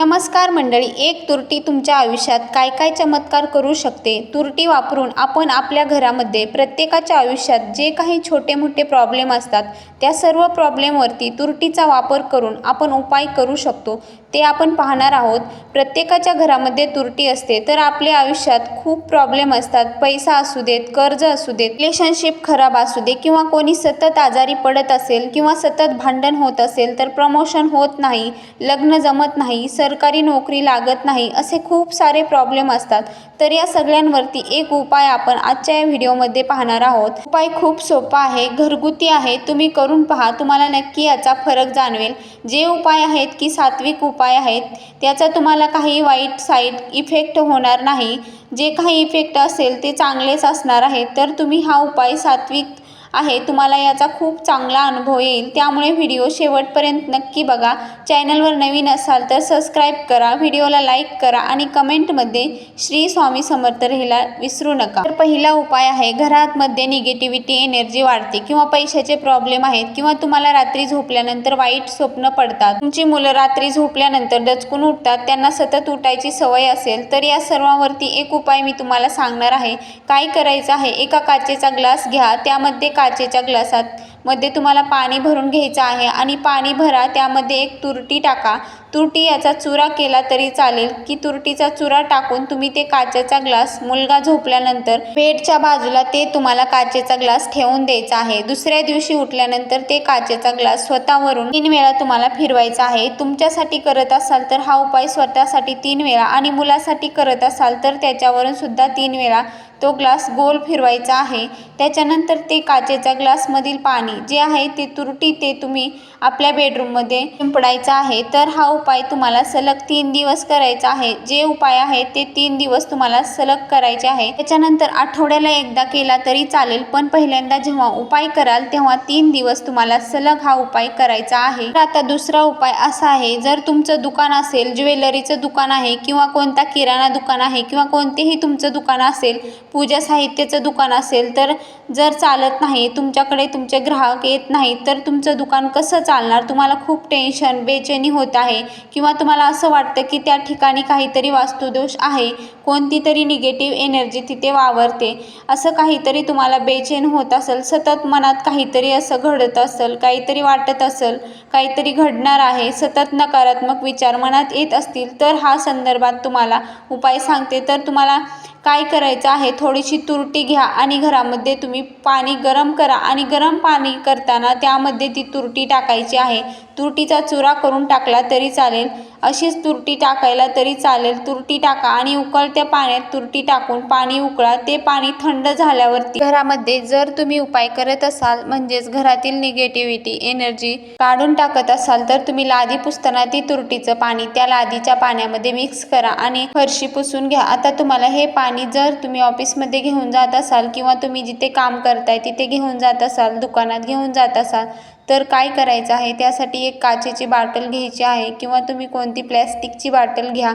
नमस्कार मंडळी एक तुरटी तुमच्या आयुष्यात काय काय चमत्कार करू शकते? तुरटी वापरून आपण आपल्या घरामध्ये प्रत्येकाच्या आयुष्यात जे काही छोटे मोठे प्रॉब्लेम असतात त्या सर्व प्रॉब्लेमवरती तुरटीचा वापर करून आपण उपाय करू शकतो. ते आपण पाहणार आहोत. प्रत्येकाच्या घरामध्ये तुरटी असते तर आपल्या आयुष्यात खूप प्रॉब्लेम असतात. पैसा असू देत कर्ज असू देत रिलेशनशिप खराब असू दे किंवा कोणी सतत आजारी पडत असेल किंवा सतत भांडण होत असेल तर प्रमोशन होत नाही लग्न जमत नाही सरकारी नोकरी लागत नाही असे खूप सारे प्रॉब्लेम असतात. तर या सगळ्यांवरती एक उपाय आपण आजच्या या व्हिडिओमध्ये पाहणार आहोत. उपाय खूप सोपा आहे घरगुती आहे तुम्ही करून पहा तुम्हाला नक्की याचा फरक जाणवेल. जे उपाय आहेत की सात्विक उपाय उपाय आहेत. त्याचा तुम्हाला काही वाईट साईड इफेक्ट होणार नाही. जे काही इफेक्ट असेल ते चांगलेच असणार आहे. तर तुम्ही हा उपाय सात्विक आहे. तुम्हाला याचा खूप चांगला अनुभव येईल. त्यामुळे व्हिडिओ शेवटपर्यंत नक्की बघा. चॅनलवर नवीन असाल तर सबस्क्राईब करा. व्हिडिओला लाईक करा आणि कमेंटमध्ये श्री स्वामी समर्थ राहायला विसरू नका. तर पहिला उपाय आहे घरातमध्ये निगेटिव्हिटी एनर्जी वाढते किंवा पैशाचे प्रॉब्लेम आहेत किंवा तुम्हाला रात्री झोपल्यानंतर वाईट स्वप्न पडतात. तुमची मुलं रात्री झोपल्यानंतर दचकून उठतात. त्यांना सतत उठायची सवय असेल तर या सर्वांवरती एक उपाय मी तुम्हाला सांगणार आहे. काय करायचं आहे? एका काचेचा ग्लास घ्या. त्यामध्ये काचेच्या ग्लासात. मध्ये तुम्हाला पाणी भरून घ्यायचं आहे आणि पाणी भरा त्यामध्ये एक तुरटी टाका. तुरटी याचा चुरा केला तरी चालेल. की तुरटीचा चुरा टाकून तुम्ही ते काचेचा ग्लास मुलगा झोपल्यानंतर बेडच्या बाजूला ते तुम्हाला काचेचा ग्लास ठेवून द्यायचा आहे. दुसऱ्या दिवशी उठल्यानंतर ते काचेचा ग्लास स्वतःवरून तीन वेळा तुम्हाला फिरवायचा आहे. तुमच्यासाठी करत असाल तर हा उपाय स्वतःसाठी तीन वेळा आणि मुलासाठी करत असाल तर त्याच्यावरून सुद्धा तीन वेळा तो ग्लास गोल फिरवायचा आहे. त्याच्यानंतर ते काचेच्या ग्लासमधील पाणी जे आहे ते तुरटी ते तुम्ही आपल्या बेडरूममध्ये शिंपडायचं आहे. तर हा उपाय तुम्हाला सलग तीन दिवस करायचा आहे. जे उपाय आहे ते तीन दिवस तुम्हाला सलग करायचे आहे. त्याच्यानंतर आठवड्याला एकदा केला तरी चालेल पण पहिल्यांदा जेव्हा उपाय कराल तेव्हा तीन दिवस तुम्हाला सलग हा उपाय करायचा आहे. तर आता दुसरा उपाय असा आहे जर तुमचं दुकान असेल ज्वेलरीचं दुकान आहे किंवा कोणता किराणा दुकान आहे किंवा कोणतेही तुमचं दुकान असेल पूजा साहित्याचं दुकान असेल तर जर चालत नाही तुमच्याकडे तुमचे ग्राहक येत नाही तर तुमचं दुकान कसं चालणार? तुम्हाला खूप टेन्शन बेचैनी होत आहे किंवा तुम्हाला असं वाटतं की त्या ठिकाणी काहीतरी वास्तुदोष आहे कोणती तरी निगेटिव्ह एनर्जी तिथे वावरते. असं काहीतरी तुम्हाला बेचैन होत असेल सतत मनात काहीतरी असं घडत असेल काहीतरी वाटत असेल काहीतरी घडणार आहे सतत नकारात्मक विचार मनात येत असतील तर हा संदर्भात तुम्हाला उपाय सांगते. तर तुम्हाला काय करायचं आहे? थोडीशी तुरटी घ्या आणि घरामध्ये तुम्ही पाणी गरम करा. आणि गरम पाणी करताना त्यामध्ये ती तुरटी टाकायची आहे. तुरटीचा चुरा करून टाकला तरी चालेल. अशीच तुरटी टाकायला तरी चालेल. तुरटी टाका आणि उकळत्या पाण्यात तुरटी टाकून पाणी उकळा. ते पाणी थंड झाल्यावरती घरामध्ये जर तुम्ही उपाय करत असाल म्हणजेच घरातील निगेटिव्हिटी एनर्जी काढून टाकत असाल तर तुम्ही लादी पुसताना ती तुरटीचं पाणी त्या लादीच्या पाण्यामध्ये मिक्स करा आणि फरशी पुसून घ्या. आता तुम्हाला हे पाणी जर तुम्ही ऑफिसमध्ये घेऊन जात असाल किंवा तुम्ही जिथे काम करताय तिथे घेऊन जात असाल दुकानात घेऊन जात असाल तर काय करायचं आहे? त्यासाठी एक काचेची बाटल घ्यायची आहे किंवा तुम्ही कोणती प्लॅस्टिकची बाटल घ्या.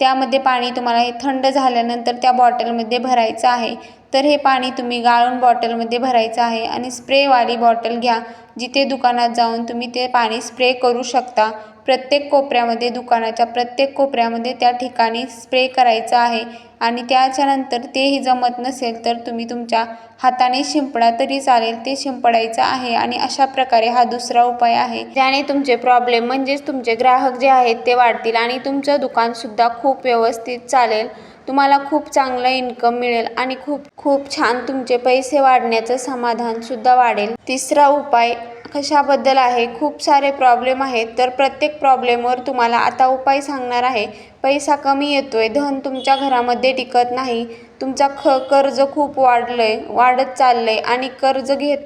त्यामध्ये पाणी तुम्हाला हे थंड झाल्यानंतर त्या बॉटलमध्ये भरायचं आहे. तर हे पाणी तुम्ही गाळून बॉटलमध्ये भरायचं आहे आणि स्प्रेवाली बॉटल घ्या जिथे दुकानात जाऊन तुम्ही ते पाणी स्प्रे करू शकता. प्रत्येक कोपऱ्यामध्ये दुकानाच्या प्रत्येक कोपऱ्यामध्ये त्या ठिकाणी स्प्रे करायचं आहे आणि त्याच्यानंतर तेही जमत नसेल तर तुम्ही तुमच्या हाताने शिंपडा तरी चालेल ते शिंपडायचं आहे आणि अशा प्रकारे हा दुसरा उपाय आहे. ज्याने तुमचे प्रॉब्लेम म्हणजेच तुमचे ग्राहक जे आहेत ते वाढतील आणि तुमचं दुकानसुद्धा खूप व्यवस्थित चालेल. तुम्हाला खूप चांगलं इन्कम मिळेल आणि खूप खूप छान तुमचे पैसे वाढण्याचं समाधानसुद्धा वाढेल. तिसरा उपाय कशाबद्दल आहे? खूप सारे प्रॉब्लेम आहेत तर प्रत्येक प्रॉब्लेमवर तुम्हाला आता उपाय सांगणार आहे. पैसा कमी येतोय धन तुमच्या घरामध्ये टिकत नाही. तुमचा ख कर्ज खूप वाढलं आहे वाढत चाललं आहे आणि कर्ज घेत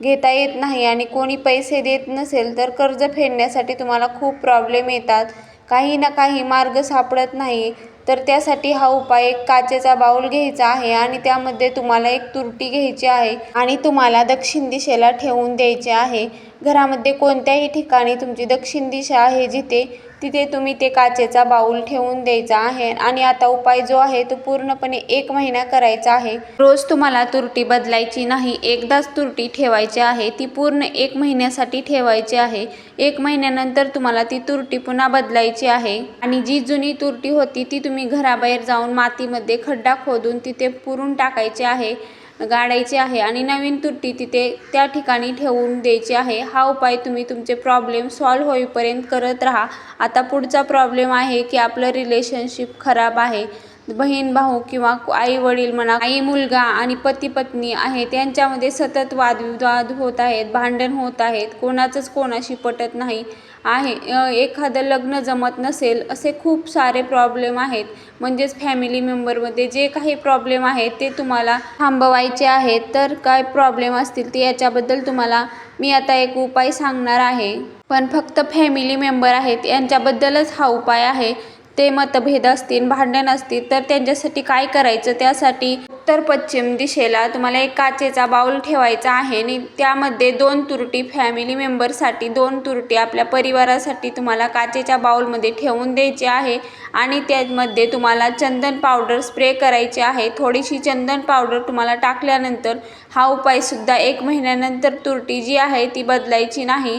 घेता येत नाही आणि कोणी पैसे देत नसेल तर कर्ज फेडण्यासाठी तुम्हाला खूप प्रॉब्लेम येतात. काही ना काही मार्ग सापडत नाही. तर त्यासाठी हा उपाय एक काचेचा बाऊल घ्यायचा आहे आणि त्यामध्ये तुम्हाला एक तुरटी घ्यायची आहे आणि तुम्हाला दक्षिण दिशेला ठेवून द्यायचे आहे. घरामध्ये कोणत्याही ठिकाणी तुमची दक्षिण दिशा आहे जिथे तिथे तुम्ही ते काचेचा बाऊल ठेवून द्यायचा आहे. आणि आता उपाय जो आहे तो पूर्णपणे एक महिना करायचा आहे. रोज तुम्हाला तुरटी बदलायची नाही. एकदाच तुरटी ठेवायची आहे. ती पूर्ण एक महिन्यासाठी ठेवायची आहे. एक महिन्यानंतर तुम्हाला ती तुरटी पुन्हा बदलायची आहे. आणि जी जुनी तुरटी होती ती तुम्ही घराबाहेर जाऊन मातीमध्ये खड्डा खोदून तिथे पुरून टाकायची आहे. गाडायची आहे आणि नवीन तुटी तिथे त्या ठिकाणी ठेवून द्यायची आहे. हा उपाय तुम्ही तुमचे प्रॉब्लेम सॉल्व होईपर्यंत करत राहा. आता पुढचा प्रॉब्लेम आहे की आपलं रिलेशनशिप खराब आहे. बहीण भाऊ किंवा आई वडील म्हणा आई मुलगा आणि पती पत्नी आहे त्यांच्यामध्ये सतत वादविवाद होत आहेत भांडण होत आहेत. कोणाचंच कोणाशी पटत नाही. आहे. एखादं लग्न जमत नसेल असे खूप सारे प्रॉब्लेम आहेत. म्हणजेच फॅमिली मेंबरमध्ये जे काही प्रॉब्लेम आहेत ते तुम्हाला थांबवायचे आहेत. तर काय प्रॉब्लेम असतील ते याच्याबद्दल तुम्हाला मी आता एक उपाय सांगणार आहे. पण फक्त फॅमिली मेंबर आहेत यांच्याबद्दलच हा उपाय आहे. ते मतभेद असतील भांडण असतील तर त्यांच्यासाठी काय करायचं? त्यासाठी उत्तर पश्चिम दिशेला तुम्हाला एक काचेचा बाऊल ठेवायचा आहे. आणि त्यामध्ये दोन तुरटी फॅमिली मेंबरसाठी दोन तुरटी आपल्या परिवारासाठी तुम्हाला काचेच्या बाऊलमध्ये ठेवून द्यायची आहे. आणि त्यामध्ये तुम्हाला चंदन पावडर स्प्रे करायची आहे. थोडीशी चंदन पावडर तुम्हाला टाकल्यानंतर हा उपायसुद्धा एक महिन्यानंतर तुरटी जी आहे ती बदलायची नाही.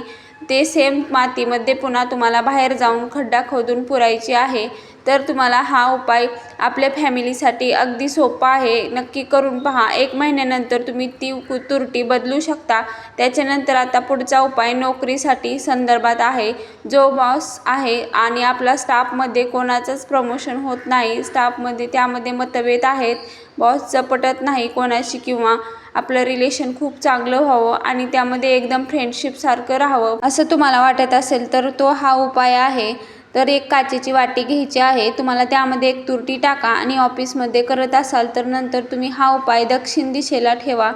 ते सेम मातीमध्ये पुन्हा तुम्हाला बाहेर जाऊन खड्डा खोदून पुरायची आहे. तर तुम्हाला हा उपाय आपल्या फॅमिलीसाठी अगदी सोपा आहे. नक्की करून पहा. एक महिन्यानंतर तुम्ही ती कु- तुरटी बदलू शकता. त्याच्यानंतर आता पुढचा उपाय नोकरीसाठी संदर्भात आहे. जो बॉस आहे आणि आपला स्टाफमध्ये कोणाचंच प्रमोशन होत नाही. स्टाफमध्ये त्यामध्ये मतभेद आहेत. बॉसचं पटत नाही कोणाशी किंवा आपलं रिलेशन खूप चांगलं व्हावं आणि त्यामध्ये एकदम फ्रेंडशिपसारखं राहावं असं तुम्हाला वाटत असेल तर तो हा उपाय आहे. तर एक काचेची वाटी घ्यायची आहे. तुम्हाला त्यामध्ये एक तुरटी टाका आणि ऑफिसमध्ये करत असाल तर नंतर तुम्ही हा उपाय दक्षिण दिशेला ठेवा.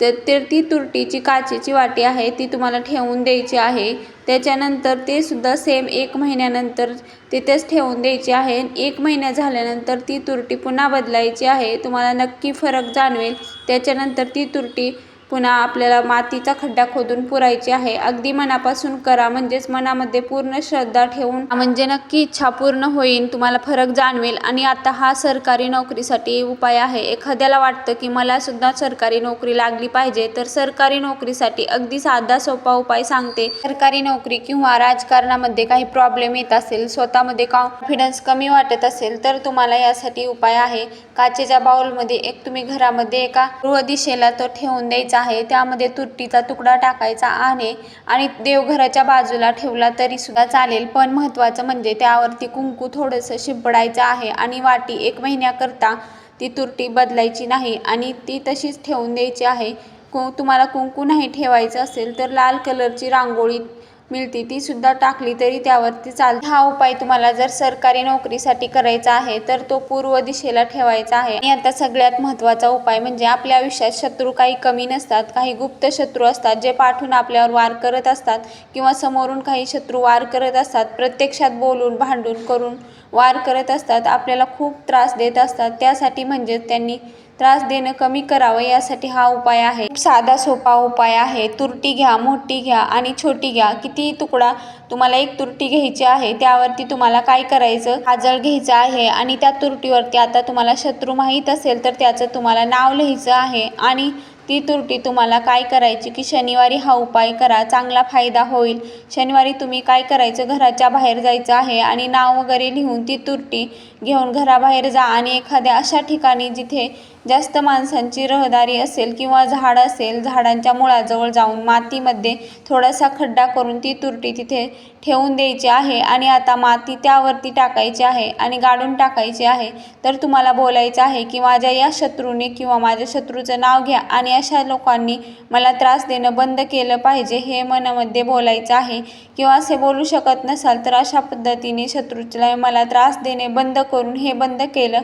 तर ते ती तुरटीची काचेची वाटी आहे ती तुम्हाला ठेवून द्यायची आहे. त्याच्यानंतर ते सुद्धा सेम एक महिन्यानंतर तिथेच ठेवून द्यायची आहे. एक महिना झाल्यानंतर ती तुरटी पुन्हा बदलायची आहे. तुम्हाला नक्की फरक जाणवेल. त्याच्यानंतर ती तुरटी पुन्हा आपल्याला मातीचा खड्डा खोदून पुरायची आहे. अगदी मनापासून करा म्हणजेच मनामध्ये पूर्ण श्रद्धा ठेवून. म्हणजे नक्की इच्छा पूर्ण होईल तुम्हाला फरक जाणवेल. आणि आता हा सरकारी नोकरीसाठी उपाय आहे. एखाद्याला वाटतं की मला सुद्धा सरकारी नोकरी लागली पाहिजे तर सरकारी नोकरीसाठी अगदी साधा सोपा उपाय सांगते. सरकारी नोकरी किंवा राजकारणामध्ये काही प्रॉब्लेम येत असेल स्वतःमध्ये कॉन्फिडन्स कमी वाटत असेल तर तुम्हाला यासाठी उपाय आहे. काचेच्या बाउलमध्ये एक तुम्ही घरामध्ये एका गृह दिशेला तो ठेवून द्यायचा आहे. त्यामध्ये तुरटीचा तुकडा टाकायचा आहे आणि देवघराच्या बाजूला ठेवला तरी सुद्धा चालेल. पण महत्त्वाचं म्हणजे त्यावरती कुंकू थोडंसं शिंपडायचं आहे आणि वाटी एक महिन्याकरता ती तुरटी बदलायची नाही आणि ती तशीच ठेवून द्यायची आहे. कु तुम्हाला कुंकू नाही ठेवायचं असेल तर लाल कलरची रांगोळी मिळते ती सुद्धा टाकली तरी त्यावरती चालते. हा उपाय तुम्हाला जर सरकारी नोकरीसाठी करायचा आहे तर तो पूर्व दिशेला ठेवायचा आहे. आणि आता सगळ्यात महत्त्वाचा उपाय म्हणजे आपल्या आयुष्यात शत्रू काही कमी नसतात काही गुप्त शत्रू असतात जे पाठून आपल्यावर वार करत असतात किंवा समोरून काही शत्रू वार करत असतात प्रत्यक्षात बोलून भांडून करून वार करत असतात आपल्याला खूप त्रास देत असतात. त्यासाठी म्हणजे त्यांनी त्रास देणं कमी करावं यासाठी हा उपाय आहे. खूप साधा सोपा उपाय आहे. तुरटी घ्या मोठी घ्या आणि छोटी घ्या. किती तुकडा तुम्हाला एक तुरटी घ्यायची आहे त्यावरती तुम्हाला काय करायचं? काजळ घ्यायचं आहे आणि त्या तुरटीवरती आता तुम्हाला शत्रू माहीत असेल तर त्याचं तुम्हाला नाव लिहायचं आहे आणि ती तुरटी तुम्हाला काय करायची की शनिवारी हा उपाय करा चांगला फायदा होईल. शनिवारी तुम्ही काय करायचं? घराच्या बाहेर जायचं आहे आणि नाव वगैरे लिहून ती तुरटी घेऊन घराबाहेर जा आणि एखाद्या अशा ठिकाणी जिथे जास्त माणसांची रहदारी असेल किंवा झाड असेल झाडांच्या मुळाजवळ जाऊन मातीमध्ये थोडासा खड्डा करून ती तुरटी तिथे ठेवून द्यायची आहे आणि आता माती त्यावरती टाकायची आहे आणि गाडून टाकायची आहे. तर तुम्हाला बोलायचं आहे की माझ्या या शत्रूने किंवा माझ्या शत्रूचं नाव घ्या आणि अशा लोकांनी मला त्रास देणं बंद केलं पाहिजे हे मनामध्ये बोलायचं आहे. किंवा असे बोलू शकत नसाल तर अशा पद्धतीने शत्रूला मला त्रास देणे बंद करून हे बंद केलं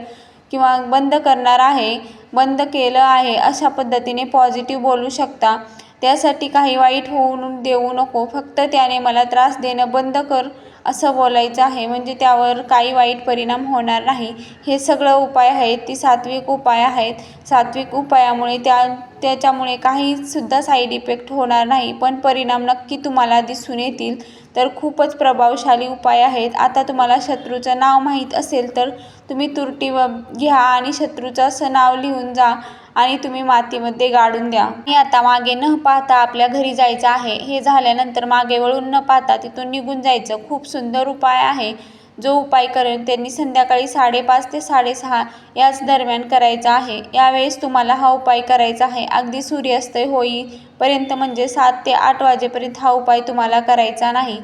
किंवा बंद करणार आहे बंद केलं आहे अशा पद्धतीने पॉझिटिव्ह बोलू शकता. त्यासाठी काही वाईट होऊन देऊ नको फक्त त्याने मला त्रास देणं बंद कर असं बोलायचं आहे. म्हणजे त्यावर काही वाईट परिणाम होणार नाही. हे सगळं उपाय आहेत ती सात्विक उपाय आहेत. सात्विक उपायामुळे त्या त्याच्यामुळे काहीसुद्धा साईड इफेक्ट होणार नाही. पण परिणाम नक्की तुम्हाला दिसून येतील. तर खूपच प्रभावशाली उपाय आहेत. आता तुम्हाला शत्रूचं नाव माहीत असेल तर तुम्ही तुरटी व घ्या आणि शत्रूचं असं नाव लिहून जा आणि तुम्ही मातीमध्ये गाडून द्या. आणि आता मागे न पाहता आपल्या घरी जायचं आहे. हे झाल्यानंतर मागे वळून न पाहता तिथून निघून जायचं. खूप सुंदर उपाय आहे. जो उपाय करेल त्यांनी संध्याकाळी साडेपाच ते साडेसहा याच दरम्यान करायचा आहे. यावेळेस तुम्हाला हा उपाय करायचा आहे. अगदी सूर्यास्त होईपर्यंत म्हणजे सात ते आठ वाजेपर्यंत हा उपाय तुम्हाला करायचा नाही.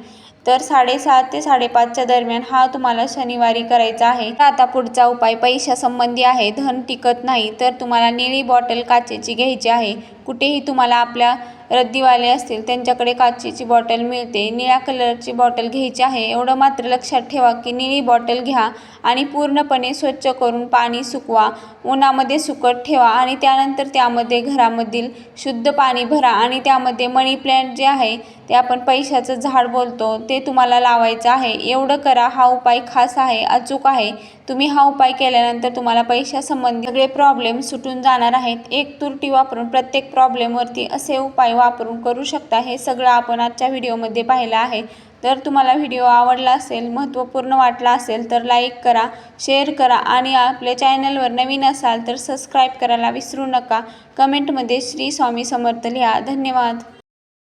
तर साडेसात ते साडेपाचच्या दरम्यान हा तुम्हाला शनिवारी करायचा आहे. आता पुढचा उपाय पैशासंबंधी आहे. धन टिकत नाही. तर तुम्हाला निळी बॉटल काचेची घ्यायची आहे. कुठेही तुम्हाला आपल्या रद्दीवाले असतील त्यांच्याकडे काचेची बॉटल मिळते. निळ्या कलरची बॉटल घ्यायची आहे. एवढं मात्र लक्षात ठेवा की निळी बॉटल घ्या आणि पूर्णपणे स्वच्छ करून पाणी सुकवा. उन्हामध्ये सुकत ठेवा आणि त्यानंतर त्यामध्ये घरामधील शुद्ध पाणी भरा आणि त्यामध्ये मनी प्लॅन्ट जे आहे ते आपण पैशाचं झाड बोलतो ते तुम्हाला लावायचं आहे. एवढं करा हा उपाय खास आहे अचूक आहे. तुम्ही हा उपाय केल्यानंतर तुम्हाला पैशासंबंधी सगळे प्रॉब्लेम सुटून जाणार आहेत. एक तुरटी वापरून प्रत्येक प्रॉब्लेमवरती असे उपाय वापरून करू शकता. हे सगळं आपण आजच्या व्हिडिओमध्ये पाहिलं आहे. तर तुम्हाला व्हिडिओ आवडला असेल महत्त्वपूर्ण वाटला असेल तर लाईक करा शेअर करा आणि आपल्या चॅनलवर नवीन असाल तर सबस्क्राईब करायला विसरू नका. कमेंटमध्ये श्री स्वामी समर्थ लिहा. धन्यवाद.